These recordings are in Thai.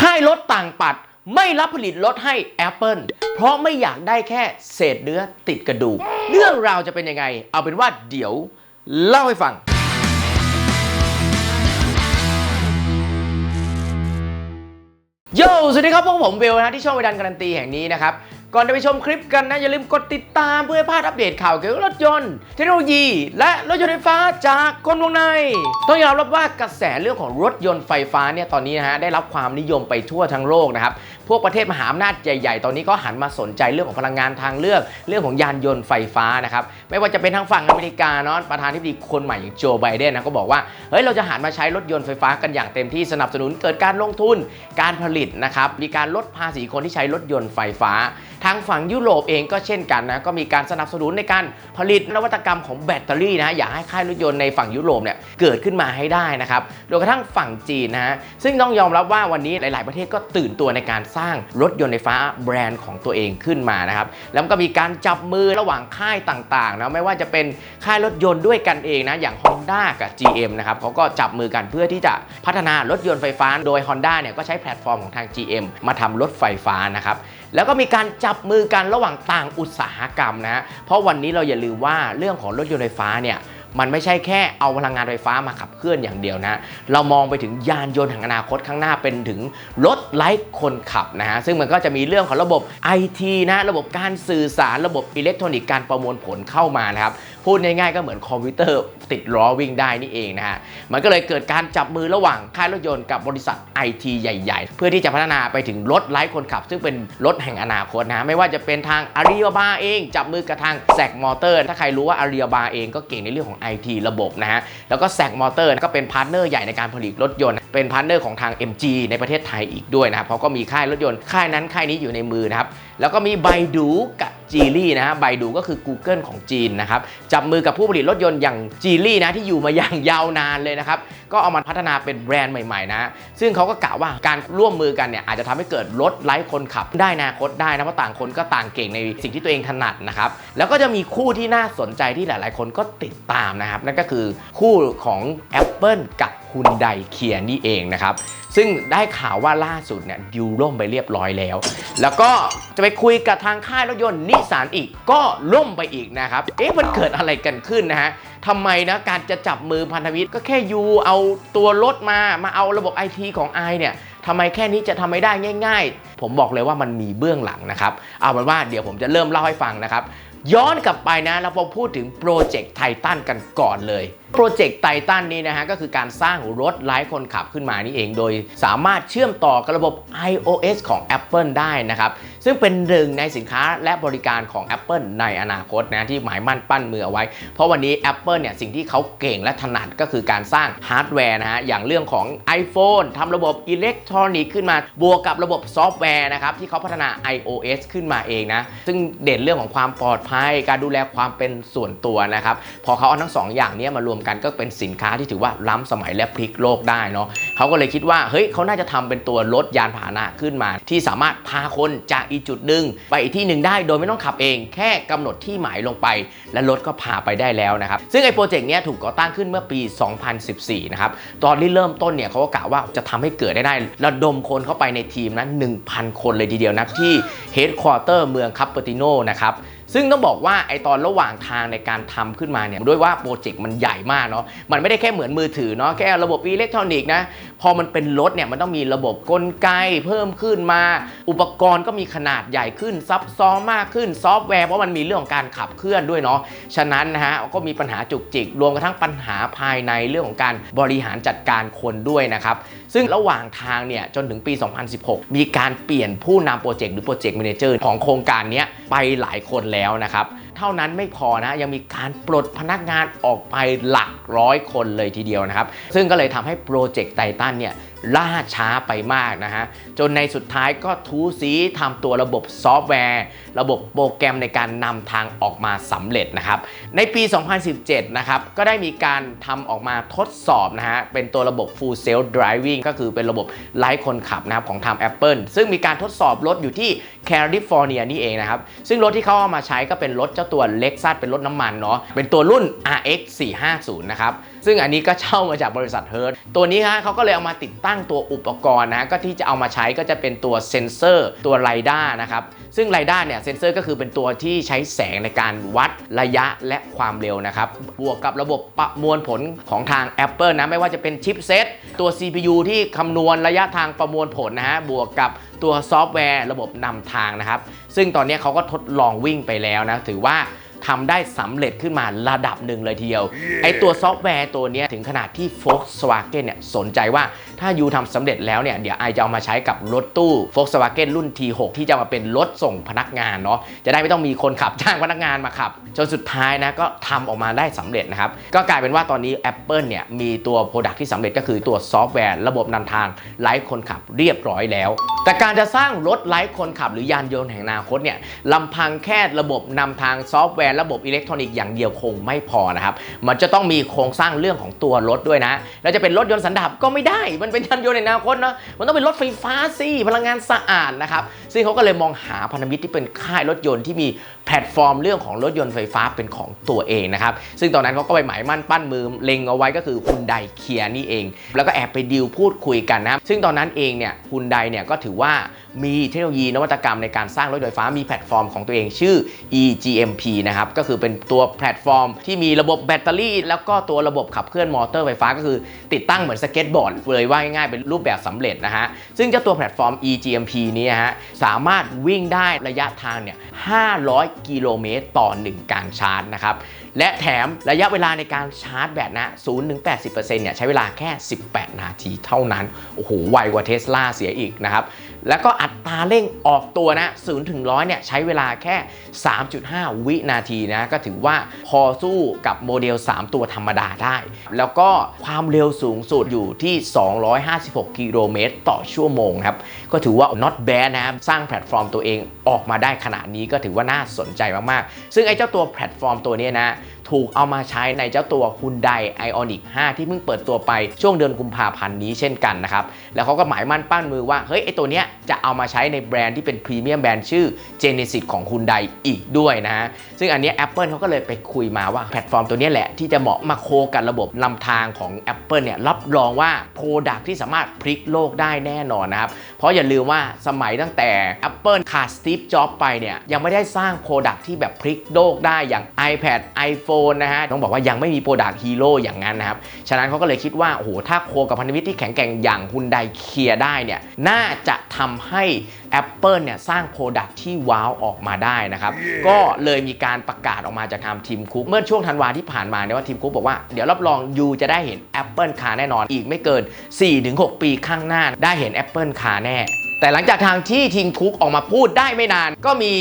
ค่ายรถต่างปัดไม่รับผลิตรถให้ Apple เพราะไม่อยากได้แค่เศษเนื้อติดกระดูก เรื่องราวจะเป็นยังไง เอาเป็นว่าเดี๋ยวเล่าให้ฟัง โยสวัสดีครับพวกผมเบลนะที่ช่องวดันการันตีแห่งนี้นะครับ ก่อนจะไปชมคลิปกันนะ อย่าลืมกดติดตามเพื่อพลาดอัปเดตข่าวเกี่ยวกับรถยนต์เทคโนโลยี และรถยนต์ไฟฟ้าจากคนวงใน ต้องยอมรับว่ากระแสเรื่องของรถยนต์ไฟฟ้าเนี่ยตอนนี้นะฮะได้รับความนิยมไปทั่วทั้งโลกนะครับพวกประเทศมหาอำนาจใหญ่ๆ ตอนนี้ก็หันมาสนใจเรื่องของพลังงานทางเลือก เรื่องของยานยนต์ไฟฟ้านะครับไม่ว่าจะเป็นทางฝั่งอเมริกาเนาะประธานาธิบดีคนใหม่อย่างโจไบเดนนะก็บอกว่าเฮ้ยเราจะหันมาใช้รถยนต์ไฟฟ้ากันอย่างเต็มที่สนับสนุนเกิดการลงทุนการผลิตนะครับมีการลดภาษีคนที่ใช้รถยนต์ไฟฟ้าทางฝั่งยุโรปเองก็เช่นกันนะก็มีการสนับสนุนในการผลิตนวัตกรรมของแบตเตอรี่นะอยากให้ค่ายรถยนต์ในฝั่งยุโรปเนี่ยเกิดขึ้นมาให้ได้นะครับโดยกระทั่งฝั่งจีนนะฮะซึ่งต้องยอมรับว่าวันนี้หลาย ๆ ประเทศก็ตื่นตัวในการสร้างรถยนต์ไฟฟ้าแบรนด์ของตัวเองขึ้นมานะครับแล้วก็มีการจับมือระหว่างค่ายต่างๆนะไม่ว่าจะเป็นค่ายรถยนต์ด้วยกันเองนะอย่าง Honda กับ GM นะครับเขาก็จับมือกันเพื่อที่จะพัฒนารถยนต์ไฟฟ้า โดย Honda เนี่ยก็ใช้แพลตฟอร์มของทาง GM มาทำรถไฟฟ้านะครับ แล้วก็มีการจับมือกันระหว่างต่างอุตสาหกรรมนะฮะเพราะวันนี้เราอย่าลืมว่าเรื่องของรถยนต์ไฟฟ้าเนี่ยมันไม่ใช่แค่เอาพลังงานไฟฟ้ามาขับเคลื่อนอย่างเดียวนะ เรามองไปถึงยานยนต์แห่งอนาคตข้างหน้าเป็นถึงรถไร้คนขับนะฮะ ซึ่งมันก็จะมีเรื่องของระบบ IT นะ ระบบการสื่อสาร ระบบอิเล็กทรอนิกส์การประมวลผลเข้ามานะครับพูดง่ายๆก็เหมือนคอมพิวเตอร์ติดล้อวิ่งได้นี่เองนะฮะ มันก็เลยเกิดการจับมือระหว่างค่ายรถยนต์กับบริษัท IT ใหญ่ๆ เพื่อที่จะพัฒนาไปถึงรถไร้คนขับ ซึ่งเป็นรถแห่งอนาคตนะไม่ว่าจะเป็นทางอารีบาเอง จับมือกับทางแซกมอเตอร์ถ้าใครรู้ว่าอารีบาเองก็เก่งในเรื่องของ IT ระบบนะฮะแล้วก็แซกมอเตอร์ก็เป็นพาร์ทเนอร์ใหญ่ในการผลิตรถยนต์ เป็นพาร์ทเนอร์ของทาง MG ในประเทศไทยอีกด้วยนะครับเพราะก็มีค่ายรถยนต์ค่ายนั้นค่ายนี้อยู่ในมือนะครับแล้วก็มีไบดูกับ จีลี่นะฮะไบดูก็คือ Google ของจีนนะครับจับมือกับผู้ผลิตรถยนต์อย่างจีลี่นะที่อยู่มาอย่างยาวนานเลยนะครับก็เอามาพัฒนาเป็นแบรนด์ใหม่ๆนะ ซึ่งเขาก็กล่าวว่าการร่วมมือกันเนี่ยอาจจะทำให้เกิดรถไร้คนขับ ได้นอนาคตได้นะเพราะต่างคนก็ต่างเก่งในสิ่งที่ตัวเองถนัดนะครับแล้วก็จะมีคู่ที่น่าสนใจที่หลาย ๆ คนก็ติดตามนะครับนั่นก็คือคู่ของ Apple กับ Hyundai Kia นี่เองนะครับซึ่งได้ข่าวว่าล่าสุดเนี่ยดิวล่มไปเรียบร้อยแล้ว แล้วก็จะไปคุยกับทางค่ายรถยนต์นิสสันอีกก็ล่มไปอีกนะครับ เอ๊ะมันเกิดอะไรกันขึ้นนะฮะทำไมนะการจะจับมือพันธมิตรก็แค่ยูเอาตัวรถมามาเอาระบบไอทีของไอเนี่ยทำไมแค่นี้จะทำไม่ได้ง่าย ๆ ผมบอกเลยว่ามันมีเบื้องหลังนะครับ เอาเป็นว่าเดี๋ยวผมจะเริ่มเล่าให้ฟังนะครับ ย้อนกลับไปนะเราพอพูดถึงโปรเจกต์ไททันกันก่อนเลยโปรเจกต์ไททันนี้นะฮะก็คือการสร้างรถไร้คนขับขึ้นมานี่เอง โดยสามารถเชื่อมต่อกับระบบ iOS ของ Apple ได้นะครับ ซึ่งเป็นหนึ่งในสินค้าและบริการของ Apple ในอนาคตนะที่หมายมั่นปั้นมือเอาไว้ เพราะวันนี้ Apple เนี่ยสิ่งที่เขาเก่งและถนัดก็คือการสร้างฮาร์ดแวร์นะฮะอย่างเรื่องของ iPhone ทำระบบอิเล็กทรอนิกส์ขึ้นมา บวกกับระบบซอฟต์แวร์นะครับที่เขาพัฒนา iOS ขึ้นมาเองนะ ซึ่งเด่นเรื่องของความปลอดภัย การดูแลความเป็นส่วนตัวนะครับ พอเขาเอาทั้งสองอย่างนี้มารวมกันก็เป็นสินค้าที่ถือว่าล้ำสมัยและพลิกโลกได้เนาะเขาก็เลยคิดว่าเฮ้ยเขาน่าจะทำเป็นตัวรถยานพาหนะขึ้นมา ที่สามารถพาคนจากอีกจุดหนึ่งไปอีกที่หนึ่งได้โดยไม่ต้องขับเอง แค่กำหนดที่หมายลงไป และรถก็พาไปได้แล้วนะครับ ซึ่งไอ้โปรเจกต์เนี้ยถูกก่อตั้งขึ้นเมื่อปี 2014 นะครับ ตอนที่เริ่มต้นเนี่ยเขาก็กล่าวว่าจะทำให้เกิดได้ได้ระดมคนเข้าไปในทีมนั้น1,000 คนเลยทีเดียวนะที่เฮดค q u เตอร์เมืองคัปเปอร์ติโนนะครับซึ่งต้องบอกว่าไอตอนระหว่างทางในการทำขึ้นมาเนี่ยด้วยว่าโปรเจกต์มันใหญ่มากเนาะมันไม่ได้แค่เหมือนมือถือเนาะแค่ระบบอิเล็กทรอนิกส์นะ พอมันเป็นรถเนี่ยมันต้องมีระบบกลไกเพิ่มขึ้นมา อุปกรณ์ก็มีขนาดใหญ่ขึ้นซับซ้อนมากขึ้นซอฟต์แวร์เพราะมันมีเรื่องของการขับเคลื่อนด้วยเนาะฉะนั้นนะฮะก็มีปัญหาจุกจิก รวมกระทั่งปัญหาภายในเรื่องของการบริหารจัดการคนด้วยนะครับ ซึ่งระหว่างทางเนี่ยจนถึงปี 2016 มีการเปลี่ยนผู้นำโปรเจกต์หรือโปรเจกต์แมเนเจอร์ของโครงการนี้ไปหลายคนแล้วนะครับ เท่านั้นไม่พอนะยังมีการปลดพนักงานออกไปหลักร้อยคนเลยทีเดียวนะครับ ซึ่งก็เลยทำให้โปรเจกต์ไททันเนี่ยล่าช้าไปมากนะฮะ จนในสุดท้ายก็ทูสีทำตัวระบบซอฟต์แวร์ ระบบโปรแกรมในการนำทางออกมาสำเร็จนะครับ ในปี 2017 นะครับ ก็ได้มีการทำออกมาทดสอบนะฮะ เป็นตัวระบบ Full Self Driving ก็คือเป็นระบบไร้คนขับนะครับของทาง Apple ซึ่งมีการทดสอบรถอยู่ที่แคลิฟอร์เนียนี่เองนะครับ ซึ่งรถที่เขาเอามาใช้ก็เป็นรถเจ้าตัว Lexus เป็นรถน้ำมันเนาะ เป็นตัวรุ่น RX 450 นะครับ ซึ่งอันนี้ก็เช่ามาจากบริษัทเฮิร์ตตัวนี้ฮะเขาก็เลยเอามาติดตั้งตัวอุปกรณ์นะก็ที่จะเอามาใช้ก็จะเป็นตัวเซนเซอร์ตัวไรด้านะครับซึ่งไรด้าเนี่ยเซนเซอร์ก็คือเป็นตัวที่ใช้แสงในการวัดระยะและความเร็วนะครับบวกกับระบบประมวลผลของทาง Apple นะไม่ว่าจะเป็นชิปเซตตัว CPU ที่คำนวณระยะทางประมวลผลนะฮะบวกกับตัวซอฟต์แวร์ ระบบนำทางนะครับ ซึ่งตอนนี้เขาก็ทดลองวิ่งไปแล้วนะถือว่า ทำได้สำเร็จขึ้นมาระดับหนึ่งเลยทีเดียว ไอตัวซอฟต์แวร์ตัวเนี้ยถึงขนาดที่ Volkswagen เนี่ยสนใจว่า ถ้ายูทำสำเร็จแล้วเนี่ยเดี๋ยวไอจะเอามาใช้กับรถตู้ Volkswagen รุ่น T6 ที่จะมาเป็นรถส่งพนักงานเนาะจะได้ไม่ต้องมีคนขับจ้างพนักงานมาขับ จนสุดท้ายนะก็ทำออกมาได้สำเร็จนะครับ ก็กลายเป็นว่าตอนนี้ Apple เนี่ยมีตัว Product ที่สำเร็จก็คือตัวซอฟต์แวร์ระบบนำทางไร้คนขับเรียบร้อยแล้ว แต่การจะสร้างรถไร้คนขับหรือยานยนต์แห่งอนาคตเนี่ยลำพังแค่ระบบนำทางซอฟต์แวร์ระบบอิเล็กทรอนิกส์อย่างเดียวคงไม่พอนะครับมันจะต้องมีโครงสร้างเรื่องของตัวรถด้วยนะแล้วจะเป็นรถยนต์สันดาปก็ไม่ได้มันเป็นยานยนต์ในอนาคตเนะมันต้องเป็นรถไฟฟ้าสิพลังงานสะอาดนะครับซึ่งเขาก็เลยมองหาพันธมิตรที่เป็นค่ายรถยนต์ที่มี แพลตฟอร์มเรื่องของรถยนต์ไฟฟ้าเป็นของตัวเองนะครับ ซึ่งตอนนั้นเขาก็ไปหมายมั่นปั้นมือเล็งเอาไว้ก็คือฮุนไดเคียนี่เอง แล้วก็แอบไปดีลพูดคุยกันนะครับ ซึ่งตอนนั้นเองเนี่ยฮุนไดเนี่ยก็ถือว่ามีเทคโนโลยีนวัตกรรมในการสร้างรถยนต์ไฟฟ้ามีแพลตฟอร์มของตัวเองชื่อ eGMP นะครับ ก็คือเป็นตัวแพลตฟอร์ม ที่มีระบบแบตเตอรี่ แล้วก็ตัวระบบขับเคลื่อนมอเตอร์ไฟฟ้าก็คือติดตั้งเหมือนสเก็ตบอร์ดเลยว่าง่ายๆเป็นรูปแบบสำเร็จนะฮะ ซึ่งเจ้าตัวแพลตฟอร์ม eGMP นี้ฮะสามารถวิ่งได้ระยะทางเนี่ย500กิโลเมตรต่อ 1 การชาร์จนะครับ และแถมระยะเวลาในการชาร์จแบตนะ0-80%เนี่ยใช้เวลาแค่ 18 นาทีเท่านั้น โอ้โห ไวกว่าเทสลาเสียอีกนะครับ แล้วก็อัตราเร่งออกตัวนะ0ถึง100เนี่ยใช้เวลาแค่ 3.5 วินาทีนะก็ถือว่าพอสู้กับโมเดล 3 ตัวธรรมดาได้ แล้วก็ความเร็วสูงสุดอยู่ที่ 256 กิโลเมตรต่อชั่วโมงครับ ก็ถือว่า not bad นะครับ สร้างแพลตฟอร์มตัวเองออกมาได้ขนาดนี้ก็ถือว่าน่าสนใจมาก ๆ ซึ่งไอ้เจ้าตัวแพลตฟอร์มตัวนี้นะถูกเอามาใช้ในเจ้าตัว Hyundai Ioniq 5 ที่เพิ่งเปิดตัวไปช่วงเดือนกุมภาพันธ์นี้เช่นกันนะครับ แล้วเขาก็หมายมั่นปั้นมือว่า เฮ้ย ไอตัวเนี้ยจะเอามาใช้ในแบรนด์ที่เป็นพรีเมียมแบรนด์ชื่อ Genesis ของ Hyundai อีกด้วยนะฮะ ซึ่งอันนี้ Apple เขาก็เลยไปคุยมาว่าแพลตฟอร์มตัวนี้แหละ ที่จะเหมาะมาโคกับระบบนำทางของ Apple เนี่ยรับรองว่าโปรดักที่สามารถพลิกโลกได้แน่นอนนะครับ เพราะอย่าลืมว่าสมัยตั้งแต่ Apple ขาด Steve Jobs ไปเนี่ยยังไม่ได้สร้างโปรดักที่แบบพลิกโลกได้อย่าง iPad iPhone นะฮะต้องบอกว่ายังไม่มีโปรดักฮีโร่อย่างนั้นนะครับฉะนั้นเขาก็เลยคิดว่าโอ้โหถ้าโคกับพันธมิตรที่แข็งแกร่งอย่างฮุนไดเคลียได้เนี่ยน่าจะทำให้ Apple เนี่ยสร้างโปรดักที่ว้าวออกมาได้นะครับก็เลยมีการประกาศออกมาจากทางทีมคุก เมื่อช่วงธันวาที่ผ่านมาเนี่ยว่าทีมคุกบอกว่าเดี๋ยวรับรองยูจะได้เห็น Apple Car แน่นอนอีกไม่เกิน 4-6 ปีข้างหน้าได้เห็น Apple Car แน่ แต่หลังจากทางที่ทีมคุกออกมาพูดได้ไม่นาน ก็มี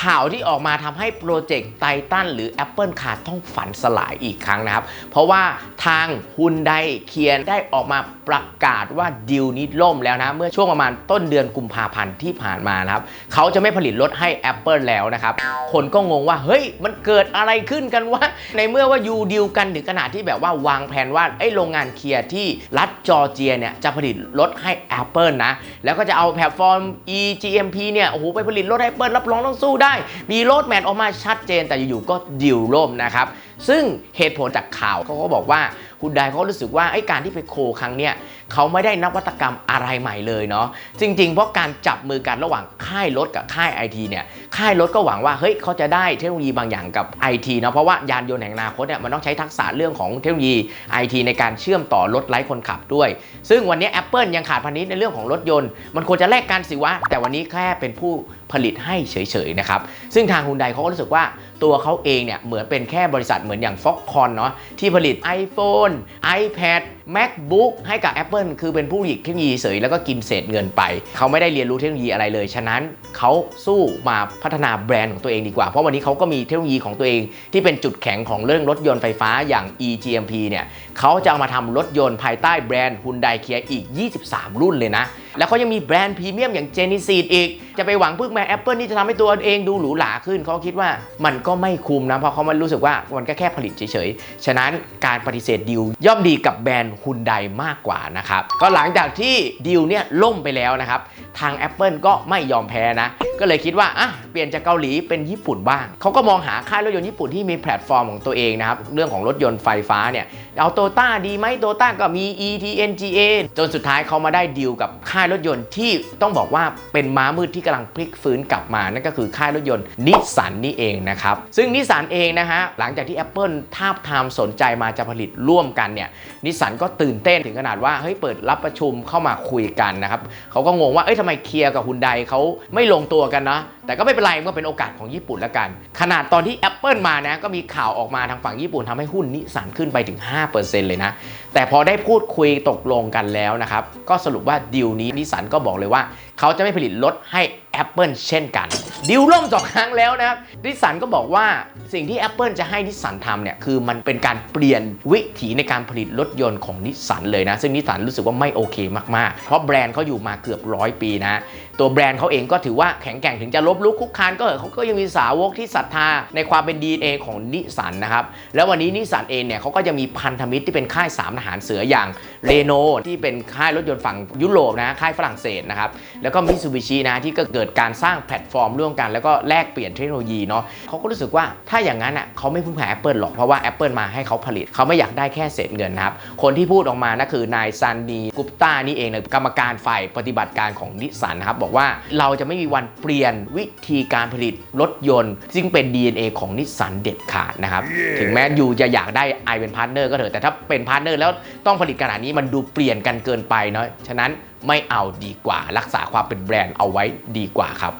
ข่าวที่ออกมาทำให้โปรเจกต์ไททันหรือ Apple Car ต้องฝันสลายอีกครั้งนะครับ เพราะว่าทางฮุนไดเคียนได้ออกมาประกาศว่าดิวนี้ล่มแล้วนะ เมื่อช่วงประมาณต้นเดือนกุมภาพันธ์ที่ผ่านมานะครับ เขาจะไม่ผลิตรถให้ Apple แล้วนะครับ คนก็งงว่า เฮ้ย มันเกิดอะไรขึ้นกันวะในเมื่อว่ายูดิวกันถึงขนาดที่แบบว่าวางแผนว่าไอ้โรงงานเคียร์ที่รัฐจอร์เจียเนี่ยจะผลิตรถให้ Apple นะแล้วก็จะเอาแพลตฟอร์ม eGMP เนี่ยโอ้โหไปผลิตรถให้ Apple รับรองต้องสู้ได้ มีโรดแมทออกมาชัดเจนแต่อยู่ๆก็ดิวล่มนะครับ ซึ่งเหตุผลจากข่าวเขาก็บอกว่าคุณไดเขารู้สึกว่าไอ้การที่ไปโคครั้งเนี้ยเขาไม่ได้นวัตกรรมอะไรใหม่เลยเนาะจริง ๆ เพราะการจับมือกันระหว่างค่ายรถกับค่าย IT เนี่ยค่ายรถก็หวังว่าเฮ้ยเขาจะได้เทคโนโลยีบางอย่างกับ IT เนาะเพราะว่ายานยนต์แห่งอนาคตเนี่ยมันต้องใช้ทักษะเรื่องของเทคโนโลยี IT ในการเชื่อมต่อรถไร้คนขับด้วย ซึ่งวันนี้ Apple ยังขาดพันนิดในเรื่องของรถยนต์ มันควรจะแลกกันสิวะแต่วันนี้แค่เป็นผู้ผลิตให้เฉยๆนะครับ ซึ่งทางฮุนไดเขาก็รู้สึกว่าตัวเขาเองเนี่ยเหมือนเป็นแค่บริษัทเหมือนอย่าง Foxconn เนาะที่ผลิต iPhone iPad MacBook ให้กับ Apple คือเป็นผู้ผลิตเทคโนโลยีเฉยแล้วก็กินเศษเงินไป เขาไม่ได้เรียนรู้เทคโนโลยีอะไรเลย ฉะนั้นเขาสู้มาพัฒนาแบรนด์ของตัวเองดีกว่า เพราะวันนี้เขาก็มีเทคโนโลยีของตัวเองที่เป็นจุดแข็งของเรื่องรถยนต์ไฟฟ้าอย่าง eGMP เนี่ยเขาจะเอามาทำรถยนต์ภายใต้แบรนด์ Hyundai Kia อีก 23 รุ่นเลยนะ แล้วเขายังมีแบรนด์พรีเมียมอย่างเจนิซีดอีก จะไปหวังพึ่งแม่ Apple นี่จะทำให้ตัวเองดูหรูหราขึ้น เขาคิดว่ามันก็ไม่คุ้มนะ เพราะเขามันรู้สึกว่ามันก็แค่ผลิตเฉยๆ ฉะนั้นการปฏิเสธดีลย่อมดีกับแบรนด์ฮุนไดมากกว่านะครับ ก็หลังจากที่ดีลเนี่ยล่มไปแล้วนะครับ ทาง Apple ก็ไม่ยอมแพ้นะก็เลยคิดว่าอะเปลี่ยนจากเกาหลีเป็นญี่ปุ่นบ้างเขาก็มองหาค่ายรถยนต์ญี่ปุ่นที่มีแพลตฟอร์มของตัวเองนะครับเรื่องของรถยนต์ไฟฟ้าเนี่ยเอาโตต้าดีไหมโตต้าก็มี ETNGA จนสุดท้ายเขามาได้ดีลกับค่ายรถยนต์ที่ต้องบอกว่าเป็นม้ามืดที่กำลังพลิกฟื้นกลับมานั่นก็คือค่ายรถยนต์นิสสันนี่เองนะครับซึ่งนิสสันเองนะฮะหลังจากที่ Apple ทาบทามสนใจมาจะผลิตร่วมกันเนี่ยนิสสันก็ตื่นเต้นถึงขนาดว่าเฮ้ยเปิดรับประชุมเข้ามาคุยกันนะครับเขาก็งงว่าเอ้ยทำไมเคลียร์กับฮุนไดเขาไม่ลงตัวกันนะแต่ก็ไม่เป็นไรมันก็เป็นโอกาสของญี่ปุ่นละกัน ขนาดตอนที่ Apple มานะก็มีข่าวออกมาทางฝั่งญี่ปุ่นทำให้หุ้นนิสันขึ้นไปถึง 5%เลยนะ แต่พอได้พูดคุยตกลงกันแล้วนะครับก็สรุปว่าดีลนี้นิสสันก็บอกเลยว่า เขาจะไม่ผลิตรถให้ Apple เช่นกันดีลล่มสองครั้งแล้วนะครับนิสันก็บอกว่าสิ่งที่ Apple จะให้นิสันทำเนี่ยคือมันเป็นการเปลี่ยนวิถีในการผลิตรถยนต์ของนิสันเลยนะ ซึ่งนิสันรู้สึกว่าไม่โอเคมากๆ เพราะแบรนด์เขาอยู่มาเกือบร้อยปีนะ ตัวแบรนด์เขาเองก็ถือว่าแข็งแกร่งถึงจะลบลุกคุกคานก็เหอะเขาก็ยังมีสาวกที่ศรัทธาในความเป็น DNA ของนิสันนะครับแล้ววันนี้นิสสันเองเนี่ยเขาก็จะมีพันธมิตรที่เป็นค่ายสามทหารเสืออย่างเรโนที่เป็นค่ายรถยนต์ฝั่งยุโรปนะค่ายฝรั่งเศสนะครับแล้วก็มิตซูบิชินะที่ก็เกิดการสร้างแพลตฟอร์มร่วมกัน แล้วก็แลกเปลี่ยนเทคโนโลยีเนาะเขาก็รู้สึกว่าถ้าอย่างนั้นอะเขาไม่พึ่งพา Apple หรอกเพราะว่า Apple มาให้เขาผลิตเขาไม่อยากได้แค่เศษเงินนะครับคนที่พูดออกมานะคือนายซันดีกุปตานี่เองนะกรรมการฝ่ายปฏิบัติการของนิสสันนะครับบอกว่าเราจะไม่มีวันเปลี่ยนวิธีการผลิตรถยนต์ ซึ่งเป็น DNA ของนิสสันเด็ดขาดนะครับถึงแม้ยูจะอยากได้ไอเป็นพาร์ทเนอร์ก็เถอะแต่ถ้าเป็นพาร์ทเนอร์แล้วต้องผลิตขนาดนี้มันดูเปลี่ยนกันเกินไปเนาะฉะนั้น ไม่เอาดีกว่า รักษาความเป็นแบรนด์เอาไว้ดีกว่าครับ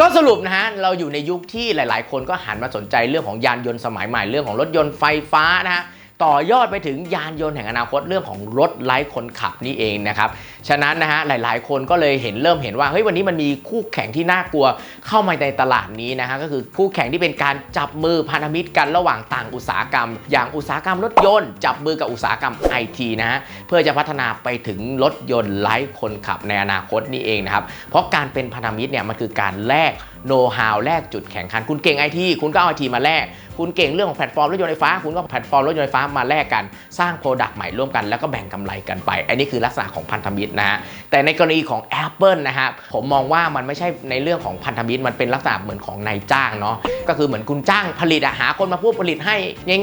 ก็สรุปนะฮะ เราอยู่ในยุคที่หลาย ๆ คนก็หันมาสนใจเรื่องของยานยนต์สมัยใหม่เรื่องของรถยนต์ไฟฟ้านะฮะ ต่อยอดไปถึงยานยนต์แห่งอนาคตเรื่องของรถไร้คนขับนี่เองนะครับ ฉะนั้นนะฮะหลายๆ คนก็เลยเห็นเริ่มเห็นว่าเฮ้ยวันนี้มันมีคู่แข่งที่น่ากลัวเข้ามาในตลาดนี้นะฮะก็คือคู่แข่งที่เป็นการจับมือพันธมิตรกันระหว่างต่างอุตสาหกรรม อย่างอุตสาหกรรมรถยนต์จับมือกับอุตสาหกรรมไอทีนะฮะเพื่อจะพัฒนาไปถึงรถยนต์ไร้คนขับในอนาคตนี่เองนะครับเพราะการเป็นพันธมิตรเนี่ยมันคือการแลกโน้ตฮาวแลกจุดแข่งขัน คุณเก่งไอทีคุณก็เอาไอทีมาแลก คุณเก่งเรื่องของแพลตฟอร์มรถยนต์ไฟฟ้า คุณก็แพลตฟอร์มรถยนต์ไฟฟ้ามาแลกกัน สร้างโปรดักต์ใหม่ร่วมกันแล้วก็แบ่งกำไรกันไป อันนี้คือลักษณะของพันธมิตรนะฮะ แต่ในกรณีของ Apple นะฮะผมมองว่ามันไม่ใช่ในเรื่องของพันธมิตร มันเป็นลักษณะเหมือนของนายจ้างเนาะ ก็คือเหมือนคุณจ้างผลิตอะหาคนมาพูดผลิตให้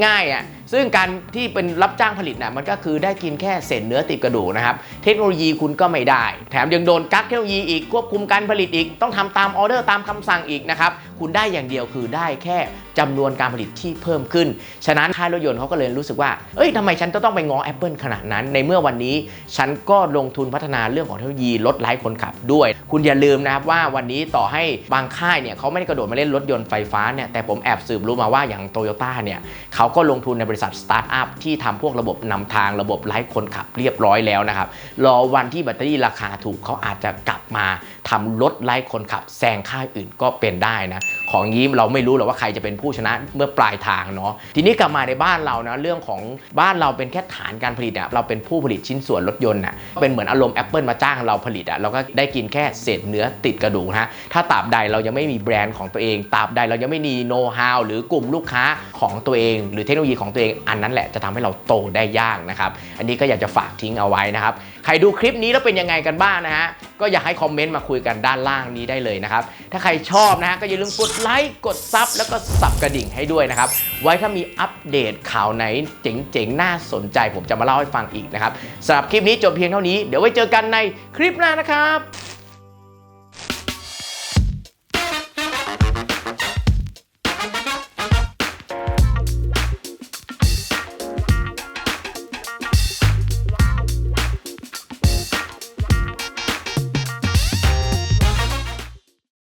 ง่ายๆอะ ซึ่งการที่เป็นรับจ้างผลิตน่ะมันก็คือได้กินแค่เศษเนื้อติดกระดูกนะครับเทคโนโลยีคุณก็ไม่ได้ แถมยังโดนกักเทคโนโลยีอีกควบคุมการผลิตอีกต้องทำตามออเดอร์ตามคำสั่งอีกนะครับคุณได้อย่างเดียวคือได้แค่จำนวนการผลิตที่เพิ่มขึ้น ฉะนั้นค่ายรถยนต์เขาก็เลยรู้สึกว่า เอ้ยทำไมฉันต้องไปง้อ Apple ขนาดนั้น ในเมื่อวันนี้ฉันก็ลงทุนพัฒนาเรื่องของเทคโนโลยีรถไร้คนขับด้วย คุณอย่าลืมนะครับว่าวันนี้ต่อให้บางค่ายเนี่ยเขาไม่ได้กระโดดมาเล่นรถยนต์ไฟฟ้าเนี่ยแต่ผมแอบสืบรู้มาว่าอย่างโตโยต้าเนี่ยเขาก็ลงทุนในบริษัทสตาร์ทอัพที่ทำพวกระบบนำทางระบบไร้คนขับเรียบร้อยแล้วนะครับรอวันที่แบตเตอรี่ราคาถูกเขาอาจจะกลับมา ทำรถไร้คนขับแซงค่ายอื่นก็เป็นได้นะ ของยี้เราไม่รู้หรอกว่าใครจะเป็นผู้ชนะเมื่อปลายทางเนาะทีนี้กลับมาในบ้านเรานะเรื่องของบ้านเราเป็นแค่ฐานการผลิตอะเราเป็นผู้ผลิตชิ้นส่วนรถยนต์อะเป็นเหมือนอารมณ์ Apple มาจ้างเราผลิตอะเราก็ได้กินแค่เศษเนื้อติดกระดูกนะฮะถ้าตราบใดเรายังไม่มีแบรนด์ของตัวเองตราบใดเรายังไม่มีโน้ตฮาวหรือกลุ่มลูกค้าของตัวเอง หรือเทคโนโลยีของตัวเองอันนั้นแหละจะทำให้เราโตได้ยากนะครับอันนี้ก็อยากจะฝากทิ้งเอาไว้นะครับ ใครดูคลิปนี้แล้วเป็นยังไงกันบ้างนะฮะ ก็อยากให้คอมเมนต์มาคุยกันด้านล่างนี้ได้เลยนะครับ ถ้าใครชอบนะฮะก็อย่าลืมกดไลค์ กดซับแล้วก็สับกระดิ่งให้ด้วยนะครับ ไว้ถ้ามีอัปเดตข่าวไหนเจ๋งๆ น่าสนใจผมจะมาเล่าให้ฟังอีกนะครับสำหรับคลิปนี้จบเพียงเท่านี้ เดี๋ยวไว้เจอกันในคลิปหน้านะครับ